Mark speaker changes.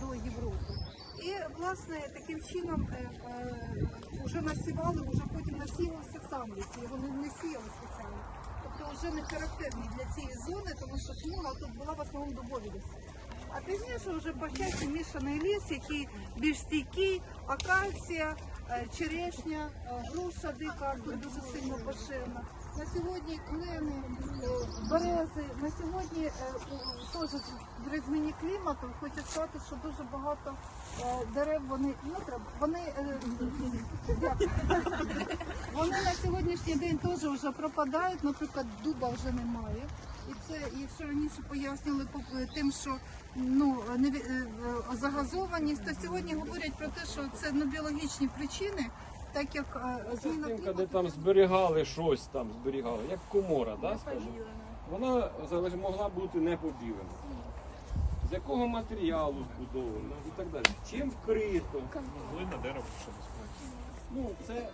Speaker 1: до Європи. І власне таким чином е, е, вже насівали, вже потім насіявся сам ліс, його не, сіяли спеціально. Тобто вже не характерний для цієї зони, тому що смуга тут була в основному дубові ліси. А пізніше вже почався мішаний ліс, який більш стійкий, акація, е, черешня, е, груша дика тут дуже сильно поширена. На сьогодні клени, е. На сьогодні е, теж в зміні клімату хочу сказати, що дуже багато е, дерев вони ну треба. Вони е, вони на сьогоднішній день теж вже пропадають. Наприклад, дуба вже немає. І це, якщо раніше пояснювали по тим, що ну не загазованість, то сьогодні говорять про те, що це ну, біологічні причини, так як зміна
Speaker 2: де там зберігали щось там зберігали, як комора, да, скажімо? Вона могла бути не побілена. З якого матеріалу збудована і так далі. Чим вкрито.
Speaker 3: Глина, дерево, що безпечно.
Speaker 2: Ну, це